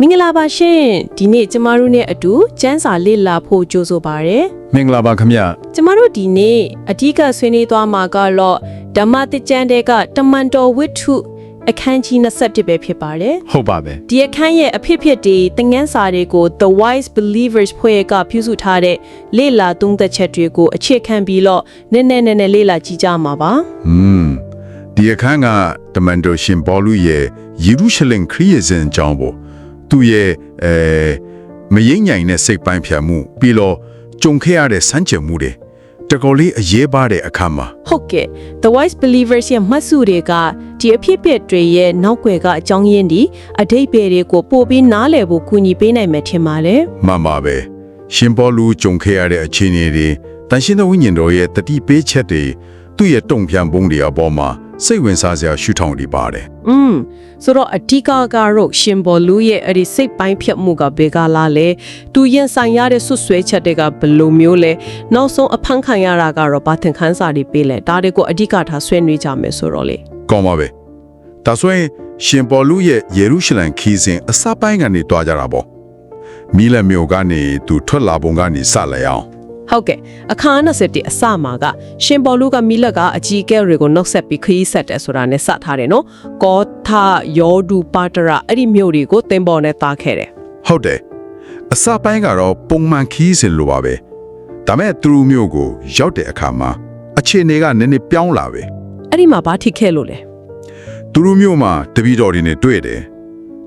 မင်္ဂလာပါရှင်ဒီနေ့ကျမတို့နဲ့အတူကျန်းစာလေ့လာဖို့ကြိုးဆိုပါရယ်မင်္ဂလာပါခင်ဗျကျမတို့ဒီနေ့အဓိကဆွေးနွေးသွားမှာကတော့ဓမ္မတိကျမ်းတဲ့ကတမန်တော်ဝိတ္ထုအခန်းကြီး27ပဲဖြစ်ပါတယ်ဟုတ်ပါပဲဒီအခန်းရဲ့အဖြစ်ဖြစ်တွေသင်ငန်းစာတွေကို The Wise Believers ဖွဲ့ကပြုစုထားတဲ့လေ့လာသုံးသက်ချက်တွေကိုအခြေခံပြီးတော့နည်းနည်းနည်းနည်းလေ့လာကြည့်ကြမှာပါอืมဒီအခန်းကတမန်တော်ရှင်ဘောလူရဲ့ယေရုရှလင်ခရီးရစဉ်အကြောင်းပေါ့ သူရဲ့အဲမရိမ့်ညိုင်တဲ့စိတ်ပိုင်းဖြတ်မှုပြီးတော့ကြုံခဲ့ရတဲ့စမ်းကြံမှုတွေတကောလေးအရေးပါတဲ့အခါမှာဟုတ်ကဲ့ The Wise Believers ရဲ့မှတ်စုတွေကဒီအဖြစ်အပျက်တွေရဲ့နောက်ွယ်ကအကြောင်းရင်းဒီအတိတ်ပဲတွေကိုပို့ပြီးနားလည်ဖို့ကူညီပေးနိုင်မယ်ထင်ပါတယ်မှန်ပါပဲရှင်ဘောလူကြုံခဲ့ရတဲ့အခြေအနေတွေတန်ရှင်းသောဝိညာဉ်တော်ရဲ့တတိပေးချက်တွေသူ့ရဲ့တုံ့ပြန်ပုံတွေအပေါ်မှာ စိတ်ဝင်စားစရာရှုထောင့်တွေပါတယ်။อืมဆိုတော့အဓိကကတော့ရှင်ဘော်လူရဲ့အဲ့ဒီစိတ်ပိုင်းဖြတ်မှုကဘယ်ကလာလဲ။သူရင်ဆိုင်ရတဲ့ဆွဆွဲချက်တွေကဘယ်လိုမျိုးလဲ။နောက်ဆုံးအဖမ်းခံရတာကတော့ဘာသင်ခန်းစာတွေပေးလဲ။ဒါတွေကိုအဓိကထားဆွေးနွေးကြမယ်ဆိုတော့လေကောင်းပါပဲဒါဆိုရင်ရှင်ဘောလူရဲ့ယေရုရှလင်ခီးစဉ်အစပိုင်းကနေတွားကြတာပေါ့မီးလက်မျိုးကနေသူထွက်လာပုံကနေစလိုက်အောင်။ ဟုတ်ကဲ့အခါ27အစမှာကရှင်ဘော်လူကမိလက်ကအကြီးအကဲတွေကိုနှုတ်ဆက်ပြီးခရီးဆက်တယ်ဆိုတာနဲ့စထားတယ်နော်။ကောထယောဒူပါတရာအဲ့ဒီမျိုးတွေကိုသင်ပေါ်နဲ့သားခဲ့တယ်ဟုတ်တယ်အစပိုင်းကတော့ပုံမှန်ခီးစဉ်လိုပါပဲဒါမဲ့သူတို့မျိုးကိုရောက်တဲ့အခါမှာအခြေအနေကနည်းနည်းပြောင်းလာပဲ။အဲ့ဒီမှာဘာထိခဲ့လို့လဲသူတို့မျိုးမှာတပည့်တော်တွေနဲ့တွေ့တယ်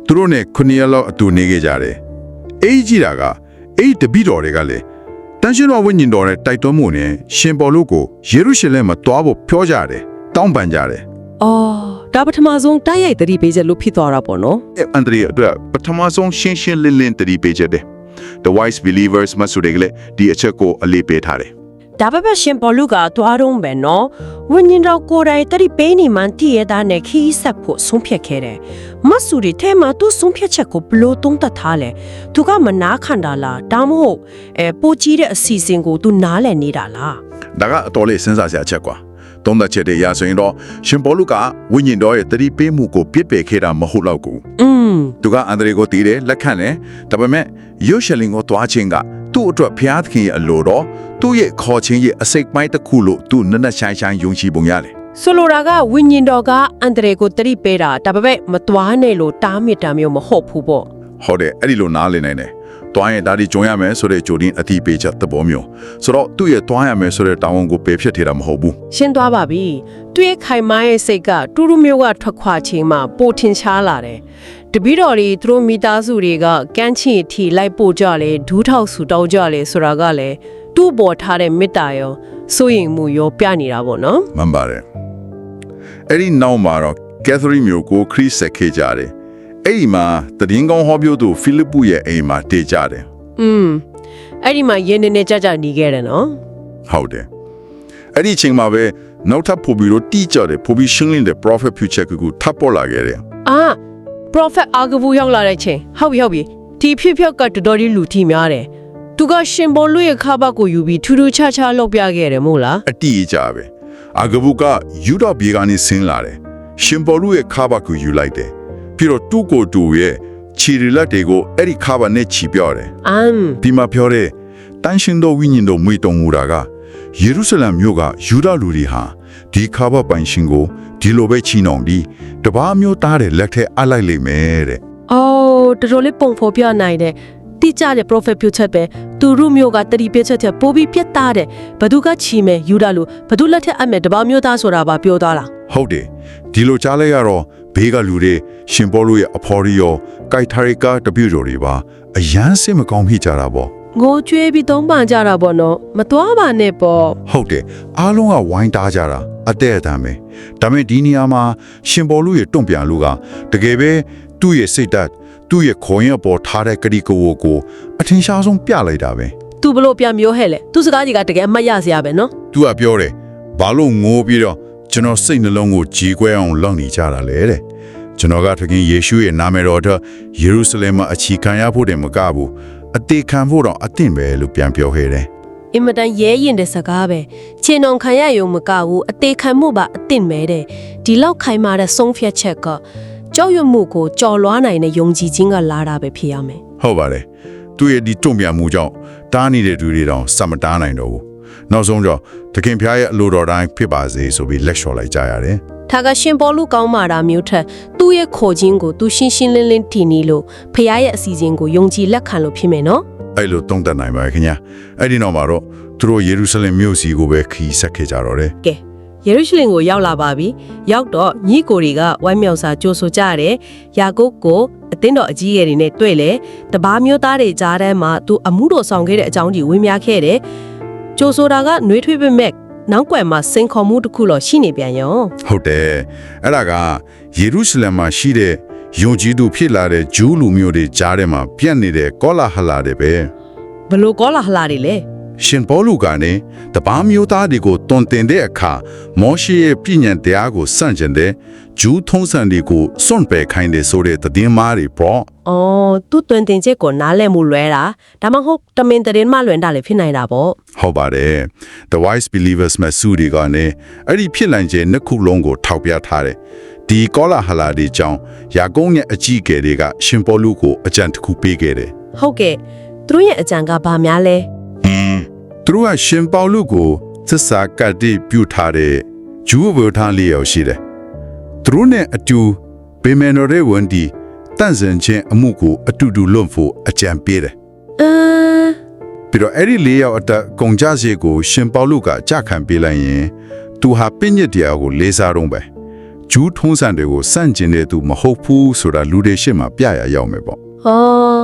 သူတို့နဲ့ခုနှစ်ရက်လောက်အတူနေခဲ့ကြတယ်အေးကြီးတာကအဲ့ဒီတပည့်တော်တွေကလည်းတ န်ရှင်တော်ဝိညာဉ်တော်နဲ့တိုက်တွန်းမှုနဲ့ရှင်ဘောလူကိုယေရုရှလင်မှာတွားဖို့ပြောကြတယ်တောင်းပန်ကြတယ်။အော်ဒါပထမဆုံးတိုက်ရိုက်သတိပေးချက်လို့ဖြစ်သွားတာပေါ့နော်။အန်ဒရီအတွက်ပထမဆုံးရှင်းရှင်းလင်းလင်းတတိပေးချက်တယ် The wise believers မဆိုတဲ့ကလေးဒီအချက်ကိုအလေးပေးထားတယ် ဒါပေမဲ့ရှင်ဘောလူကသွားတော့ပဲနော်ဝိညာဉ်တော်ကိုယ်တိုင်တတိပေးနေမှတည်ရတာနဲ့ခီးဆက်ဖို့ဆုံးဖြတ်ခဲ့တယ်မဆူရီထဲမှာသူဆုံးဖြတ်ချက်ကိုဘလို့တုံးတက်ထားလဲသူကမနာခံတာလားဒါမှမဟုတ်အဲပိုကြီးတဲ့အစီအစဉ်ကိုသူနားလည်နေတာလားဒါကအတော်လေးစဉ်းစားစရာအချက်ကွာ သုံးသက်ချက်တွေရဆိုရင်တော့ရှင်ဘောလူကဝိညာဉ်တော်ရဲ့တတိပေးမှုကိုပြစ်ပယ်ခဲ့တာမဟုတ်တော့ဘူးอืมသူကအန်ဒရီကိုတည်တယ်လက်ခံတယ်ဒါပေမဲ့ယေရုရှလင်ကိုတွားခြင်းကသူ့အတွက်ဘုရားသခင်ရဲ့အလိုတော်သူ့ရဲ့ခေါ်ခြင်းရဲ့အစိတ်ပိုင်းတစ်ခုလို့သူနက်နက်ရှိုင်းရှိုင်းယုံကြည်ပုံရတယ်ဆိုလိုတာကဝိညာဉ်တော်ကအန်ဒရေကိုတတိပေးတာဒါပေမဲ့မသွားနဲ့လို့တားမြစ်တာမျိုးမဟုတ်ဘူးပေါ့ဟုတ်တယ်အဲ့ဒီလိုနားလည်နိုင်တယ် တွားရင်ဒါဒီကြုံရမယ်ဆိုတဲ့ကြိုတင်အတိပေးချက်သဘောမျိုးဆိုတော့သူ့ရဲ့တွားရမယ်ဆိုတဲ့တာဝန်ကိုပယ်ဖြစ်ထေတာမဟုတ်ဘူးရှင်းသွားပါပြီသူရဲ့ခိုင်မာရဲ့စိတ်ကတူတူမျိုးကထွက်ခွာခြင်းမှာပိုထင်ရှားလာတယ်တပည့်တော်တွေသူတို့မိသားစုတွေကကန်းချင်အထီလိုက်ပို့ကြလေဒူးထောက်ဆူတောင်းကြလေဆိုတာကလည်းသူ့ပေါ်ထားတဲ့မေတ္တာရောစိုးရိမ်မှုရောပြနေတာပေါ့နော်မှန်ပါတယ်အဲ့ဒီနောက်မှာတော့ကက်သရီမျိုးကိုခရစ်ဆက်ခဲ့ကြတယ် အဲ့ဒီမှာတည်င်းကောင်းဟောပြောသူဖိလိပ္ပုရဲ့အိမ်မှာတည်ကြတယ်อืมအဲ့ဒီမှာရင်းနေနေကြကြနေခဲ့တယ်နော်ဟုတ်တယ်အဲ့ဒီအချိန်မှာပဲနောက်ထပ်ပို့ပြီးတော့တီးကြတယ်ပို့ပြီးရှင်းလင်းတဲ့ prophet future ကိုထပ်ပေါ်လာခဲ့တယ်အာ prophet အာဂဘူရောက်လာတဲ့ချိန်ဟုတ်ပြီဟုတ်ပြီဒီဖြစ်ဖြစ်ကတော်တော်လေးလူထိများတယ်သူကရှင်ဘောလူရဲ့ခါဘတ်ကိုယူပြီးထူးထူးခြားခြားလောက်ပြခဲ့တယ်မို့လားအတီးကြပဲအာဂဘုကယူဒဘေကနေဆင်းလာတယ်ရှင်ဘောလူရဲ့ခါဘကိုယူလိုက်တယ် ပြီးတော့တူကိုတူရဲ့ခြေရလက်တွေကိုအဲ့ဒီခါဘနဲ့ချီပြောတယ်အမ်ဒီမှာပြောတဲ့တန်ရှင်တော်ဝိညာဉ်တော်မွေတော်မူတာကယေရုရှလင်မြို့ကယူဒလူတွေဟာဒီခါဘပိုင်ရှင်ကိုဒီလိုပဲချီနှောင်ပြီးတပားမျိုးသားတဲ့လက်ထက်အလိုက်လိမ့်မယ်တဲ့အော်တော်တော်လေးပုံဖော်ပြနိုင်တယ်တိကျတဲ့ prophet ပြုချက်ပဲသူတို့မျိုးကတတိပြချက်ချက်ပို့ပြီးပြတ်သားတယ်ဘသူကချီမယ်ယူဒလူဘသူလက်ထက်အမဲ့တပေါမျိုးသားဆိုတာပါပြောသွားလားဟုတ်တယ်ဒီလိုကြားလိုက်ရတော့ ဘေးကလူတွေရှင်ဘောလူရဲ့အဖော်ရီယောကိုက်ထာရီကာတပြူတော်တွေပါအယမ်းစစ်မကောင်းဖြစ်ကြတာပေါ့ငိုကြွေးပြီးသုံးပန်ကြတာပေါ့နော်မသွားပါနဲ့ပေါ့ဟုတ်တယ်အားလုံးကဝိုင်းတားကြတာအတဲ့အတမ်းပဲဒါပေမဲ့ဒီနေရာမှာရှင်ဘောလူရဲ့တွန့်ပြန်လူကတကယ်ပဲသူ့ရဲ့စိတ်ဓာတ်သူ့ရဲ့ခေါင်းရပေါ်ထားတဲ့ကတိကိုကိုအထင်ရှားဆုံးပြလိုက်တာပဲသူဘလို့ပြန်မျိုးဟဲ့လေသူစကားကြီးကတကယ်အမှတ်ရစရာပဲနော်သူကပြောတယ်ဘာလို့ငိုပြီးတော့ကျွန်တော်စိတ်နှလုံးကိုကြည်ကွဲအောင်လောက်နေကြတာလဲတဲ့ ကျွန်တော်ကသခင်ယေရှုရဲ့နာမည်တော်အတွက်ယေရုရှလင်မှာအချီခံရဖို့တည်းမကဘူးအသေးခံဖို့တော့အသင့်ပဲလို့ပြန်ပြောခဲ့တယ်အင်မတန်ရဲရင်တဲ့စကားပဲခြေနှောင်ခံရယုံမကဘူးအသေးခံမှုပါအသင့်မဲတဲ့ဒီလောက်ခိုင်မာတဲ့ဆုံးဖြတ်ချက်ကကြောက်ရွံ့မှုကိုကြော်လွှားနိုင်တဲ့ယုံကြည်ခြင်းကလာတာပဲဖြစ်ရမယ်ဟုတ်ပါတယ်သူရဲ့ဒီတုံ့ပြန်မှုကြောင့်တားနေတဲ့သူတွေတောင်စမတားနိုင်တော့ဘူးနောက်ဆုံးတော့တခင်ဖျားရဲ့အလိုတော်တိုင်းဖြစ်ပါစေဆိုပြီးလက်လျှော်လိုက်ကြရတယ်။ ဒါကရှင်ပေါ်လူကောင်းမာတာမျိုးထက်သူ့ရဲ့ခေါ်ခြင်းကိုသူရှင်းရှင်းလင်းလင်းထင်နေလို့ဖခင်ရဲ့အစီအစဉ်ကိုယုံကြည်လက်ခံလို့ဖြစ်မယ်နော်အဲ့လိုတုံ့တက်နိုင်ပါရဲ့ခင်ဗျာအဲ့ဒီနောက်မှာတော့သူတို့ယေရုရှလင်မြို့စီကိုပဲခီးဆက်ခဲ့ကြတော့တယ်။ကဲယေရုရှလင်ကိုရောက်လာပါပြီ။ရောက်တော့ညီကိုတွေကဝိုင်းမြောက်စာကြိုးဆိုကြရတယ်။ယာကုပ်ကိုအသင်းတော်အကြီးအကဲတွေနဲ့တွေ့လေတပားမျိုးသားတွေကြားထဲမှာသူအမှုတော်ဆောင်ခဲ့တဲ့အကြောင်းကြီးဝေမျှခဲ့တယ်။ကြိုးဆိုတာကနှွေးထွေးပေမဲ့ နောက်ကွယ်မှာစင်ခေါ်မှုတစ်ခုတော့ရှိနေပြန်ရောဟုတ်တယ်အဲ့ဒါကယေရုရှလင်မှာရှိတဲ့ယုံကြည်သူဖြစ်လာတဲ့ဂျူးလူမျိုးတွေကြားထဲမှာပြန့်နေတဲ့ကောလာဟလာတွေပဲဘလို့ကောလာဟလာတွေလဲရှင်ပေါလုကနေတပားမျိုးသားတွေကိုတွန်တင်တဲ့အခါမောရှေရဲ့ပြည်ညံတရားကိုစန့်ကျင်တဲ့ ဂျူးထုံးစံတွေကိုစွန့်ပယ်ခိုင်းတယ်ဆိုတဲ့သတင်းမားတွေပေါ့။အော်သူတွင်တင်ချက်ကိုနားလည်မှုလွဲတာဒါမှမဟုတ်တမင်တရင်မှလွင်တာလည်းဖြစ်နိုင်တာပေါ့ဟုတ်ပါတယ် The Wise Believers မဆူဒီကနေအဲ့ဒီဖြစ်နိုင်ခြင်းနှစ်ခုလုံးကိုထောက်ပြထားတယ်ဒီကောလာဟလာတွေကြောင့်ယာကုန်းရဲ့အကြီးအကဲတွေကရှင်ပေါလုကိုအကြံတစ်ခုပေးခဲ့တယ်။ဟုတ်ကဲ့သူတို့ရဲ့အကြံကဘာများလဲသူတို့ကရှင်ပေါလုကိုသစ္စာကတိပြုထားတဲ့ဂျူးဝေထားလေးရောက်ရှိတယ်။ သူတို့နဲ့အတူပေမန်တော်ရဲ့ဝန်ဒီတန့်စင်ခြင်းအမှုကိုအတူတူလွတ်ဖို့အကြံပေးတယ်။အမ်။ပြီးတော့အဲ့ဒီလေးယောက်အတက်ကုန်ကြစေကို ရှင်ပေါလုကကြခံပေးလိုက်ရင် သူဟာပြည့်ညက်တရားကိုလေးစားတော့ပဲ။ဂျူးထုံးစံတွေကိုစန့်ကျင်တဲ့သူမဟုတ်ဘူးဆိုတာလူတွေရှေ့မှာပြရရောက်မယ်ပေါ့။အော်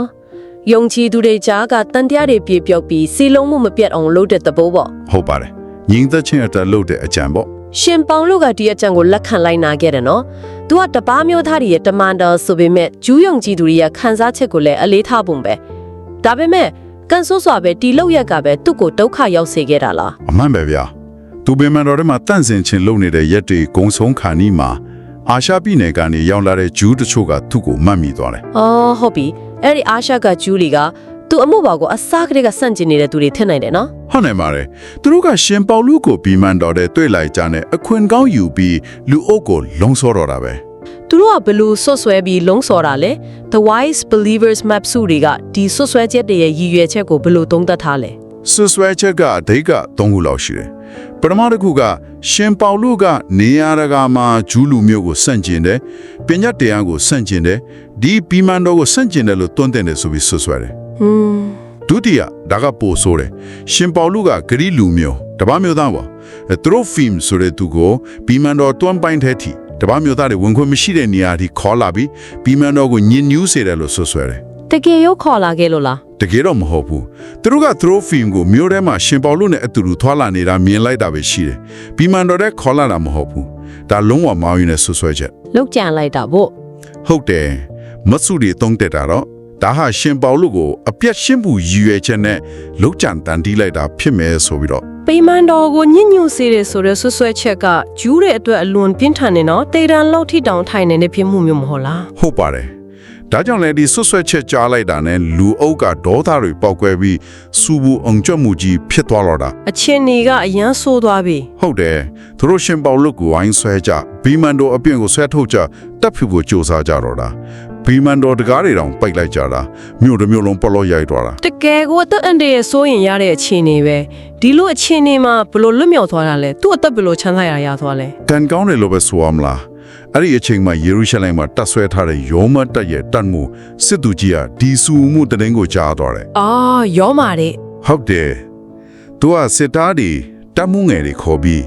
ယုံကြည်သူတွေကြားကတန်တရားတွေပြေပြောက်ပြီးစီလုံးမှုမပြတ်အောင်လုပ်တဲ့သဘောပေါ့။ဟုတ်ပါတယ်။ညီသက်ချင်းအတက်လုပ်တဲ့အကြံပေါ့။ ရှင်ပေါင်လူကဒီအကြံကိုလက်ခံလိုက်နာခဲ့တယ်နော်။ तू ကတပားမျိုးသားတွေရဲ့တမန်တော်ဆိုပေမဲ့ဂျူးယုံကြည်သူတွေရဲ့ခံစားချက်ကိုလည်းအလေးထားပုံပဲ။ဒါပေမဲ့ကန်ဆိုးစွာပဲဒီလောက်ရက်ကပဲသူ့ကိုဒုက္ခရောက်စေခဲ့တာလားအမှန်ပဲဗျာသူပင်မန်တော်ထဲမှာတန့်စင်ခြင်းလုပ်နေတဲ့ရက်တွေဂုံဆုံးခါနီးမှာအာရှပြည်နယ်ကနေရောက်လာတဲ့ဂျူးတချို့ကသူ့ကိုမှတ်မိသွားတယ်။အော်ဟုတ်ပြီ။အဲ့ဒီအာရှကဂျူးလီက သူ့အမှုပါကိုအစားကလေးကစန့်ကျင်နေတဲ့သူတွေထင်နိုင်တယ်နော်ဟုတ်နိုင်ပါတယ်သူတို့ကရှင်ပေါလုကိုဘီမန်တော်တဲ့တွေ့လိုက်ကြတဲ့အခွင့်ကောင်းယူပြီးလူအုပ်ကိုလုံဆောတော့တာပဲ။သူတို့ကဘလို့ဆွတ်ဆွဲပြီးလုံးစော်တာလဲ။ The Wise Believers Map စုတွေကဒီဆွတ်ဆွဲချက်တွေရဲ့ရည်ရွယ်ချက်ကိုဘလို့သုံးသပ်ထားလဲဆွဆွဲချက်ကအဓိက၃ခုလောက်ရှိတယ်ပထမတစ်ခုကရှင်ပေါလုကနေရာတကာမှာဂျူးလူမျိုးကိုစန့်ကျင်တယ်ပညာတရားကိုစန့်ကျင်တယ်ဒီဘီမန်တော်ကိုစန့်ကျင်တယ်လို့တွန်းတင်တယ်ဆိုပြီးဆွဆွဲတယ်။ဟွန်း ဒုတိယဒါကပိုဆိုးတယ်ရှင်ပေါလုကဂရိလူမျိုးတပားမျိုးသားပေါ့အဲသူတို့ဖီမ်ဆိုတဲ့သူကိုဘီမန်တော်တွန်းပိုင်းတဲ့ထီတပားမျိုးသားတွေဝင်ခွင့်မရှိတဲ့နေရာထိခေါ်လာပြီးဘီမန်တော်ကိုညင်ညူးစေတယ်လို့ဆွဆွဲတယ်တကယ်ရောခေါ်လာခဲ့လို့လားတကယ်တော့မဟုတ်ဘူးသူတို့ကသူတို့ဖီမ်ကိုမျိုးထဲမှာရှင်ပေါလုနဲ့အတူတူထွာလာနေတာမြင်လိုက်တာပဲရှိတယ်ဘီမန်တော်တဲ့ခေါ်လာတာမဟုတ်ဘူးဒါလုံးဝမောင်းရင်းနဲ့ဆွဆွဲချက်။လောက်ကြံလိုက်တာပေါ့ဟုတ်တယ်မတ်ဆူရီတုံးတက်တာတော့ ဒါဟာရှင်ပေါလုကိုအပြတ်ရှင်းမှုရည်ရွယ်ချက်နဲ့လောက်ကြံတန်တီးလိုက်တာဖြစ်မယ်ဆိုပြီးတော့။ပိမန်တော်ကိုညှဉ်းညူစေတယ်ဆိုတဲ့ဆွဆွဲချက်ကဂျူးတဲ့အတွက်အလွန်ပြင်းထန်နေနော်တေတန်လောက်ထိတောင်ထိုင်နေတဲ့ဖြစ်မှုမျိုးမဟုတ်လားဟုတ်ပါတယ်ဒါကြောင့်လည်းဒီဆွတ်ဆွဲချက်ကြားလိုက်တာနဲ့လူအုပ်ကဒေါသတွေပေါက်ကွဲပြီးစူဘူးအောင်ကြွမှုကြီးဖြစ်သွားတော့တာ။အချင်းနေကအရန်ဆိုးသွားပြီဟုတ်တယ်သူတို့ရှင်ပေါလုကိုဝိုင်းဆွဲကြဘီမန်တိုအပြင်ကိုဆွဲထုတ်ကြတပ်ဖြူကိုစူစားကြတော့တာ ဘီမန်တိုတကားတွေတောင်ပိတ်လိုက်ကြတာမြို့တစ်မြို့လုံးပလော့ရိုက်သွားတာ။တကယ်ကိုအသက်အန္တရာယ်စိုးရင်ရတဲ့အခြေအနေပဲ။ဒီလိုအခြေအနေမှာဘလို့လွတ်မြောက်သွားတာလဲ။သူ့အသက်ဘလို့ချမ်းသာရရသွားလဲကံကောင်းတယ်လို့ပဲဆိုရမလားအဲ့ဒီအချိန်မှာယေရုရှလင်မှာတပ်ဆွဲထားတဲ့ယောမတက်ရဲ့တတ်မှုစစ်သူကြီးကဒီစုမှုတရင်ကိုကြားသွားတယ်။အာရောမာတဲ့ဟုတ်တယ်။သူကစစ်သားတွေတတ်မှုငယ်တွေခေါ်ပြီး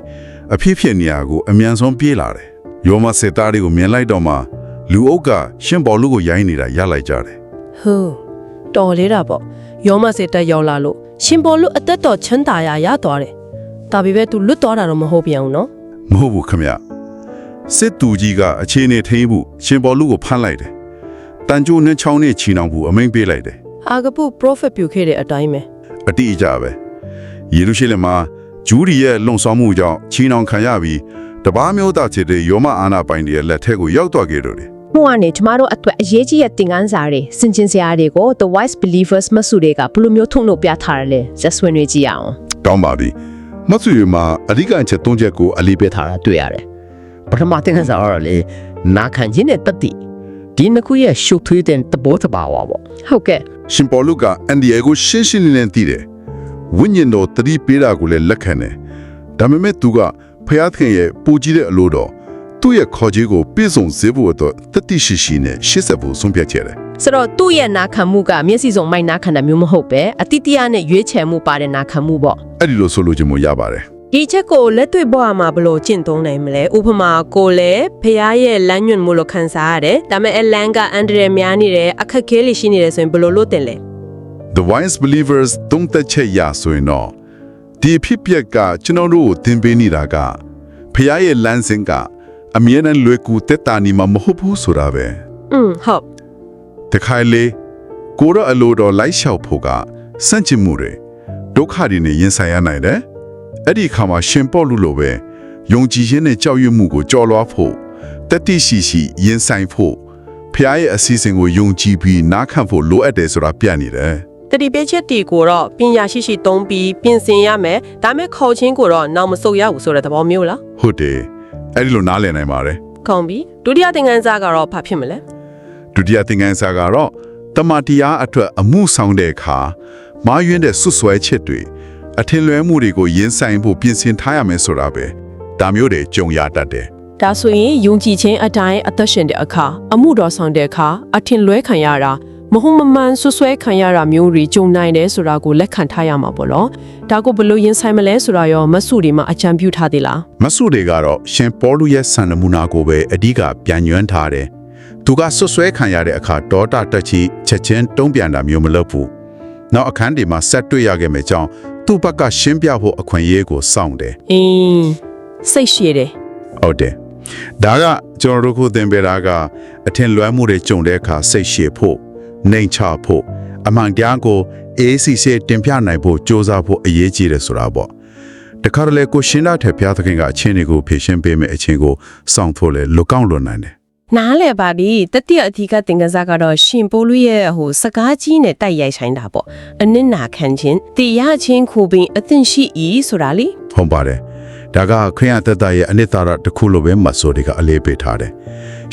အဖြစ်ဖြစ်နေရာကိုအမြန်ဆုံးပြေးလာတယ်။ယောမစစ်သားတွေကိုမြင်လိုက်တော့မှ လူအုပ်ကရှင်ဘော်လူကိုရိုင်းနေတာရလိုက်ကြတယ်။ဟူးတော်လေးတာပေါ့။ရောမစစ်တက်ရောက်လာလို့ရှင်ပေါ်လို့အသက်တော်ချမ်းသာရရသွားတယ်။ဒါပေမဲ့သူလွတ်သွားတာတော့မဟုတ်ပြန်ဘူးနော်။မဟုတ်ဘူးခမရ။စစ်သူကြီးကအခြေအနေထိန်းဖို့ရှင်ဘော်လူကိုဖမ်းလိုက်တယ်။တန်ကြိုးနဲ့ချောင်းနဲ့ချီနှောင်ဖို့အမိန့်ပေးလိုက်တယ်။အာဂပု prophet ပြုခဲ့တဲ့အတိုင်းပဲ။အတိအကျပဲ။ယေရုရှလင်မှာဂျူးရီရဲ့လုံဆောင်မှုကြောင့်ချီနှောင်ခံရပြီးတပားမျိုးသားချစ်တဲ့ယောမအာနာပိုင်တွေရဲ့လက်ထက်ကိုရောက်သွားခဲ့တော့တယ်။ ဟိုကနေကျမတို့အတွက်အရေးကြီးတဲ့သင်ခန်းစာတွေစင်ကျင်စရာတွေကို The Wise Believers မဆုတွေကဘယ်လိုမျိုးထုံလို့ပြထားရလဲဇက်ဆွေးနွေးကြည့်ရအောင်။တောင်းပါပြီ။မတ်ဆူရီမှာအဓိကအချက်၃ချက်ကိုအလေးပေးထားထားတာတွေ့ရတယ်ပထမသင်ခန်းစာကတော့လေနာခံခြင်းနဲ့တတိဒီနှစ်ခုရဲ့ရှုပ်ထွေးတဲ့သဘောတဘာဝပေါ့ဟုတ်ကဲ့ရှင်ပေါလုကအန်ဒီယေကိုရှင်းရှင်းလင်းလင်းသိတယ်ဝိညာဉ်တော်တတိပေးတာကိုလည်းလက်ခံတယ်ဒါပေမဲ့သူကဖျားသခင်ရဲ့ပူကြီးတဲ့အလိုတော် သူ့ရဲ့ခေါ်ကြီးကိုပြည့်စုံစေဖို့အတွက်တတိရှိရှိနဲ့ရှေ့ဆက်ဖို့ဆုံးဖြတ်ချက်တယ်ဆိုတော့သူ့ရဲ့နာခံမှုကမျက်စိစုံမိုက်နာခံတာမျိုးမဟုတ်ပဲအတိတ်တရားနဲ့ရွေးချယ်မှုပါတဲ့နာခံမှုပေါ့အဲ့ဒီလိုဆိုလို့ခြင်းမရပါတယ်ဒီချက်ကိုလက်တွေ့ဘဝမှာဘယ်လိုကျင့်သုံးနိုင်မလဲဥပမာကိုလည်းဖះရဲ့လမ်းညွှန်မှုလို့ခံစားရတယ်ဒါပေမဲ့အလန်ကအန်ဒရယ်များနေတယ်အခက်ခဲလေးရှိနေတယ်ဆိုရင်ဘယ်လိုလုပ်တင်လဲ The wise believers တုံးသက်ချက်ရဆိုရင်တော့ဒီအဖြစ်ပျက်ကကျွန်တော်တို့ကိုသင်ပေးနေတာကဖျားရဲ့လမ်းစဉ်က အမြဲတမ်းလွယ်ကူတက်တာနေမှာမဟုတ်ဘူးဆိုတာပဲอืมဟုတ်တခါလေကိုရအလိုတော်လိုက်လျှောက်ဖို့ကစန့်ကျင်မှုတွေဒုက္ခတွေနဲ့ရင်ဆိုင်ရနိုင်တယ်အဲ့ဒီအခါမှာရှင်ပေါ့လူလိုပဲယုံကြည်ခြင်းနဲ့ကြောက်ရွံ့မှုကိုကြော်လွှားဖို့တတိရှိရှိရင်ဆိုင်ဖို့ဖျားရဲ့အစီအစဉ်ကိုယုံကြည်ပြီးနားခံဖို့လိုအပ်တယ်ဆိုတာပြနေတယ်တတိပေးချက်တီကိုတော့ပညာရှိရှိသုံးပြီးပြင်ဆင်ရမယ်ဒါပေမဲ့ခေါ်ချင်းကိုတော့နောက်မဆုတ်ရဘူးဆိုတဲ့သဘောမျိုးလားဟုတ်တယ် အဲ့ဒီလိုနားလည်နိုင်ပါတယ်ကောင်းပြီဒုတိယသင်ခန်းစာကတော့ဘာဖြစ်မလဲဒုတိယသင်ခန်းစာကတော့တမန်တရားအတွက်အမှုဆောင်တဲ့အခါမာယွင်းတဲ့ဆွဆွဲချက်တွေအထင်လွဲမှုတွေကိုရင်ဆိုင်ဖို့ပြင်ဆင်ထားရမယ်ဆိုတာပဲဒါမျိုးတွေကြုံရတတ်တယ်ဒါဆိုရင်ယုံကြည်ခြင်းအတိုင်းအသက်ရှင်တဲ့အခါအမှုတော်ဆောင်တဲ့အခါအထင်လွဲခံရတာ မဟုတ်မမှန်ဆွဆွဲခံရတာမျိုးတွေကြုံနိုင်တယ်ဆိုတာကိုလက်ခံထားရမှာပေါ့နော်ဒါကိုဘယ်လိုရင်ဆိုင်မလဲဆိုတာရောမဆုတွေမှာအကြံပြုထားသေးလားမဆုတွေကတော့ရှင်ပေါလုရဲ့ဆန္ဒမူနာကိုပဲအဓိကပြန်ညွှန်းထားတယ်သူကဆွဆွဲခံရတဲ့အခါဒေါတာတက်ချီချက်ချင်းတုံးပြန်တာမျိုးမလုပ်ဘူးနောက်အခန်းဒီမှာဆက်တွေ့ရခဲ့မယ်ကြောင်းသူ့ဘက်ကရှင်းပြဖို့အခွင့်အရေးကိုစောင့်တယ်အင်းစိတ်ရှည်တယ်ဟုတ်တယ်ဒါကကျွန်တော်တို့ခုသင်ပေးတာကအထင်လွဲမှုတွေကြုံတဲ့အခါစိတ်ရှည်ဖို့ နှိမ်ချဖို့အမှန်တရားကိုအေးစီစီတင်ပြနိုင်ဖို့စ조사ဖို့အရေးကြီးတယ်ဆိုတာပေါ့တခါတလေကိုရှင်းတာထက်ဘုရားသခင်ကအချင်းတွေကိုဖြည့်ရှင်းပေးမယ်အချင်းကိုစောင့်ဖို့လေလွတ်ကောင်းလွတ်နိုင်တယ်နားလဲပါဒီတတိယအဓိကသင်္ကစားကတော့ရှင်ပိုးလူရဲ့ဟိုစကားကြီးနဲ့တိုက်ရိုက်ဆိုင်တာပေါ့အနစ်နာခံခြင်းတရားချင်းခုပင်အသင့်ရှိ၏ဆိုတာလေဟုတ်ပါတယ်ဒါကခရိယသက်တာရဲ့အနှစ်သာရတစ်ခုလိုပဲမတ်ဆိုတွေကအလေးပေးထားတယ်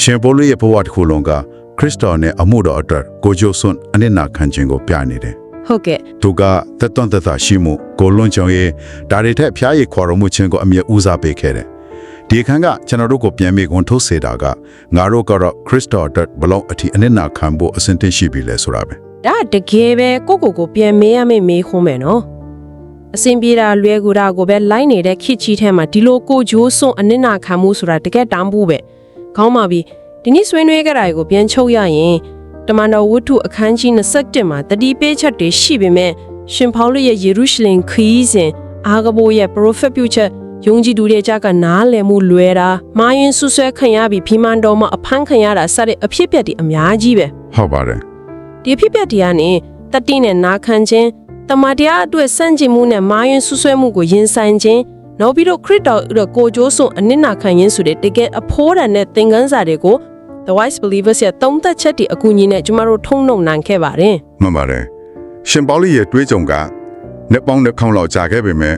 ရှင်ပေါလုရဲ့ဘဝတစ်ခုလုံးက ခရစ်တော်နဲ့အမှုတော်အတွက်ကိုဂျိုဆွန်အနှစ်နာခံခြင်းကိုပြနေတယ်ဟုတ်ကဲ့သူကသက်သွန်သက်သာရှိမှုကိုလွန်ကြောင်ရဲ့ဒါတွေထက်ဖျားရည်ခေါ်တော်မူခြင်းကိုအမြဲဦးစားပေးခဲ့တယ်။ဒီအခန်းကကျွန်တော်တို့ကိုပြန်မေးခွန်းထုတ်စေတာကငါတို့ကတော့ခရစ်တော်အတွက်ဘလုံးအထီအနစ်နာခံဖို့အစဉ်သင့်ရှိပြီလဲဆိုတာပဲဒါတကယ်ပဲကိုကိုကိုပြန်မေးရမယ့်မေးခွန်းမယ်နော်အစင်ပြေတာလွယ်ကူတာကိုပဲလိုက်နေတဲ့ခစ်ချီထဲမှာဒီလိုကိုဂျိုးစွန့်အနစ်နာခံမှုဆိုတာတကယ်တမ်းဖို့ပဲခေါင်းပါပြီ ဒီနေ့ဆွေးနွေးကြတာကိုပြန်ချုပ်ရရင်တမန်တော်ဝတ္ထုအခန်းကြီး27မှာတတိပေးချက်တွေရှိပေမဲ့ရှင်ဖောလုရဲ့ယေရုရှလင်ခရီးစဉ်အာဂဘိုရဲ့ prophet ပြုချက်ယုံကြည်သူတွေကြကနားလည်မှုလွယ်တာမာယွင်းဆွဆွဲခံရပြီးဖိမန်တော်မှာအဖမ်းခံရတာစတဲ့အဖြစ်အပျက်တွေအများကြီးပဲဟုတ်ပါတယ်ဒီအဖြစ်အပျက်တွေကနေတတိနဲ့နာခံခြင်းတမန်တရားအတွက်စန့်ကျင်မှုနဲ့မာယွန်းဆွဆွဲမှုကိုရင်ဆိုင်ခြင်းနောက်ပြီးတော့ခရစ်တော်ရဲ့ကိုကြိုးစွန်အနစ်နာခံခြင်းဆိုတဲ့တကယ်အဖိုးတန်တဲ့သင်ခန်းစာတွေကို The Wise Believers ရဲ့သုံးသက်ချက်တွေအကူအညီနဲ့ကျမတို့ထုံနှုံနိုင်ခဲ့ပါတယ်မှန်ပါတယ်ရှင်ပေါလုရဲ့တွေးကြုံကနှစ်ပေါင်းတစ်ခေါက်လောက်ကြာခဲ့ပေမဲ့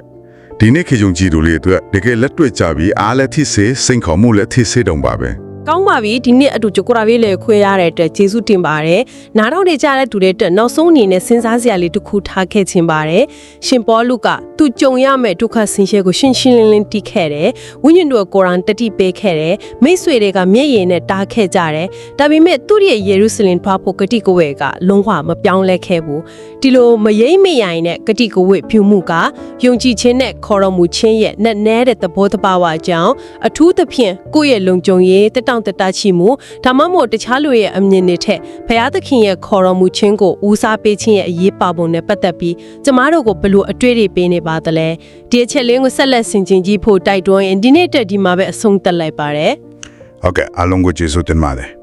ဒီနေ့ခေတ်ယုံကြည်သူတွေအတွက်တကယ်လက်တွေ့ကြပြီးအားလက်ထိစေစိန်ခေါ်မှုလက်ထိစေတုံပါပဲ။ ကောင်းပါပြီဒီနေ့အတူကြိုကိုရာလေးလေခွေရတဲ့အတွက်ကျေးဇူးတင်ပါတယ်။နားတော့နေကြတဲ့သူတွေအတွက်နောက်ဆုံးအနေနဲ့စဉ်းစားစရာလေးတစ်ခုထားခဲ့ခြင်းပါတယ်။ရှင်ပေါလုကသူကြုံရမယ့်ဒုက္ခဆင်းရဲကိုရှင်းရှင်းလင်းလင်းတီးခဲ့တယ်။ဝိညာဉ်တော်ကိုယ်တိုင်တတိပေးခဲ့တယ်။မိတ်ဆွေတွေကမျက်ရည်နဲ့တားခဲ့ကြတယ်။ဒါပေမဲ့သူ့ရဲ့ယေရုရှလင်ထွားဖို့ဂတိကဝေကလုံးဝမပြောင်းလဲခဲ့ဘူး။ဒီလိုမရိမ့်မရိုင်တဲ့ဂတိကဝေပြုမှုကယုံကြည်ခြင်းနဲ့ခေါ်တော်မူခြင်းရဲ့နဲ့နဲတဲ့သဘောတဘာဝကြောင့်အထူးသဖြင့်ကိုယ့်ရဲ့လုံခြုံရေးတက်တောင့်တတရှိမှုဒါမှမဟုတ်တခြားလူရဲ့အမြင်တွေထက်ဘုရားသခင်ရဲ့ခေါ်တော်မူခြင်းကိုဦးစားပေးခြင်းရဲ့အရေးပါပုံနဲ့ပတ်သက်ပြီးကျမတို့ကိုဘယ်လိုအတွေ့အကြုံပေးနေပါသလဲဒီအချက်လေးကိုဆက်လက်ဆင်ခြင်ကြည့်ဖို့တိုက်တွန်းရင်ဒီနေ့တက်ဒီမှာပဲအဆုံးသတ်လိုက်ပါတယ်ဟုတ်ကဲ့အားလုံးကိုကျေးဇူးတင်ပါတယ်